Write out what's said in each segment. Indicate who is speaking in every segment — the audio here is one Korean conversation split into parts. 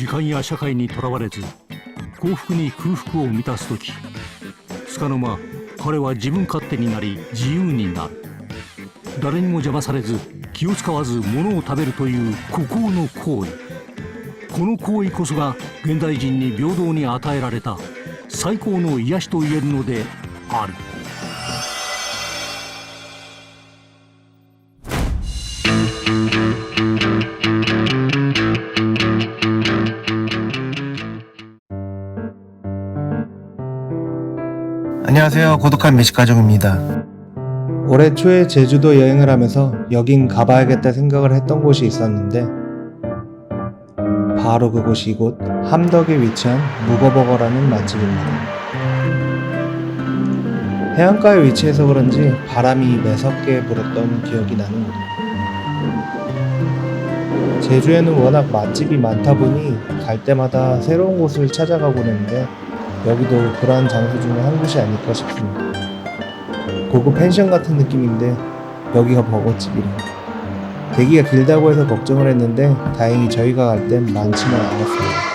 Speaker 1: 時間や社会にとらわれず幸福に空腹を満たす時束の間彼は自分勝手になり自由になる。誰にも邪魔されず気を使わず物を食べるという孤高の行為。この行為こそが現代人に平等に与えられた最高の癒しと言えるのである。
Speaker 2: 안녕하세요. 고독한 미식가족입니다.
Speaker 3: 올해 초에 제주도 여행을 하면서 여긴 가봐야겠다 생각을 했던 곳이 있었는데 바로 그곳이 이곳 함덕에 위치한 묵어버거라는 맛집입니다. 해안가에 위치해서 그런지 바람이 매섭게 불었던 기억이 나는 곳. 제주에는 워낙 맛집이 많다 보니 갈 때마다 새로운 곳을 찾아가고 있는데 여기도 그러한 장소 중에 한 곳이 아닐까 싶습니다. 고급 펜션 같은 느낌인데 여기가 버거집이라 대기가 길다고 해서 걱정을 했는데 다행히 저희가 갈 땐 많지는 않았어요.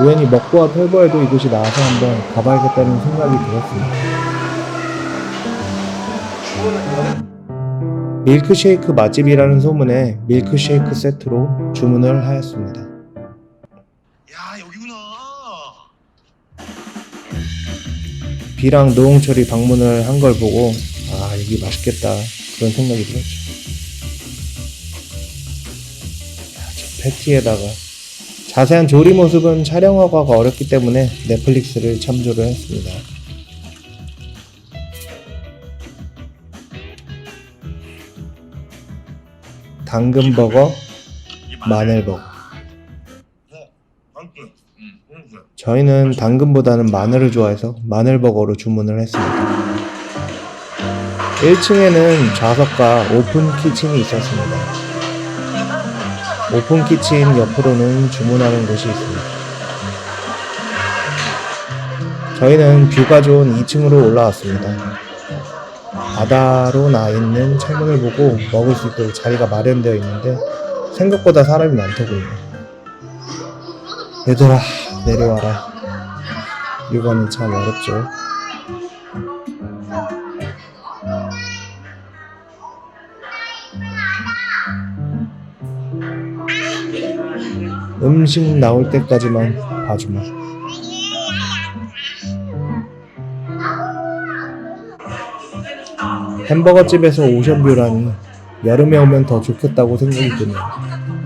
Speaker 3: 우연히 먹고와 털보에도 이곳이 나와서 한번 가봐야겠다는 생각이 들었습니다. 밀크쉐이크 맛집이라는 소문에 밀크쉐이크 세트로 주문을 하였습니다.
Speaker 4: 야
Speaker 3: 비랑 노홍철이 방문을 한 걸 보고 아 여기 맛있겠다 그런 생각이 들었죠. 야, 저 패티에다가 자세한 조리 모습은 촬영 허가가 어렵기 때문에 넷플릭스를 참조를 했습니다. 당근버거, 마늘버거. 저희는 당근보다는 마늘을 좋아해서 마늘버거로 주문을 했습니다. 1층에는 좌석과 오픈 키친이 있었습니다. 오픈 키친 옆으로는 주문하는 곳이 있습니다. 저희는 뷰가 좋은 2층으로 올라왔습니다. 바다로 나 있는 창문을 보고 먹을 수 있도록 자리가 마련되어 있는데 생각보다 사람이 많더군요. 얘들아 내려와라. 육아는 참 어렵죠. 음식 나올 때까지만 봐주마. 햄버거 집에서 오션뷰라니 여름에 오면 더 좋겠다고 생각이 드네요.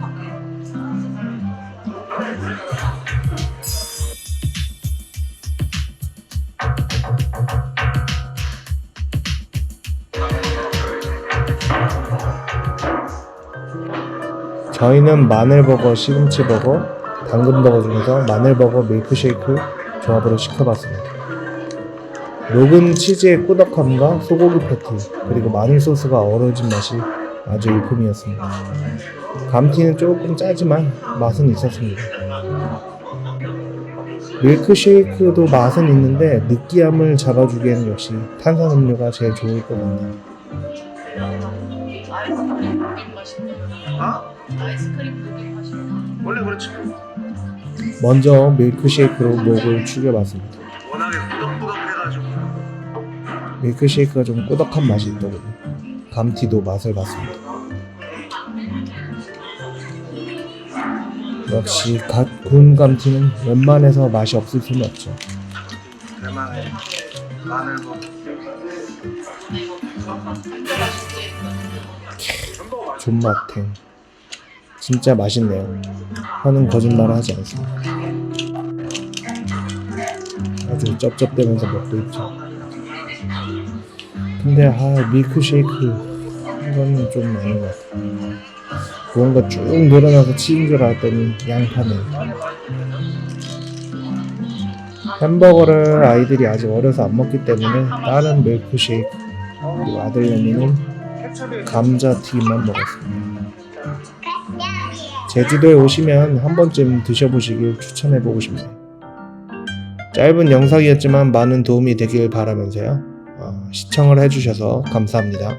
Speaker 3: 저희는 마늘버거, 시금치버거, 당근버거 중에서 마늘버거 밀크쉐이크 조합으로 시켜봤습니다. 녹은 치즈의 꾸덕함과 소고기 패티, 그리고 마늘 소스가 어우러진 맛이 아주 일품이었습니다. 감튀는 조금 짜지만 맛은 있었습니다. 밀크쉐이크도 맛은 있는데 느끼함을 잡아주기에는 역시 탄산음료가 제일 좋을 것 같네요.
Speaker 4: 원래 그렇지.
Speaker 3: 먼저 밀크쉐이크로 목을 축여봤습니다.
Speaker 4: 워낙에 꾸덕꾸덕해가지고.
Speaker 3: 밀크쉐이크가 좀 꾸덕한 맛이 있더군요. 감튀도 맛을 봤습니다. 역시 갓 구운 감튀는 웬만해서 맛이 없을 수는 없죠.
Speaker 4: 대만의 마늘 뭐.
Speaker 3: 존맛탱. 진짜 맛있네요. 하는 거짓말을 하지 않습니다. 아주 쩝쩝대면서 먹고 있죠. 근데 아 밀크쉐이크 이거는 좀 아닌 것 같아요. 무언가 쭉 늘어나서 치인 줄 알았더니 양파네. 햄버거를 아이들이 아직 어려서 안 먹기 때문에 다른 밀크쉐이크 그리고 아들 연이는 감자튀김만 먹었습니다. 제주도에 오시면 한 번쯤 드셔보시길 추천해보고 싶네요. 짧은 영상이었지만 많은 도움이 되길 바라면서요. 어, 시청을 해주셔서 감사합니다.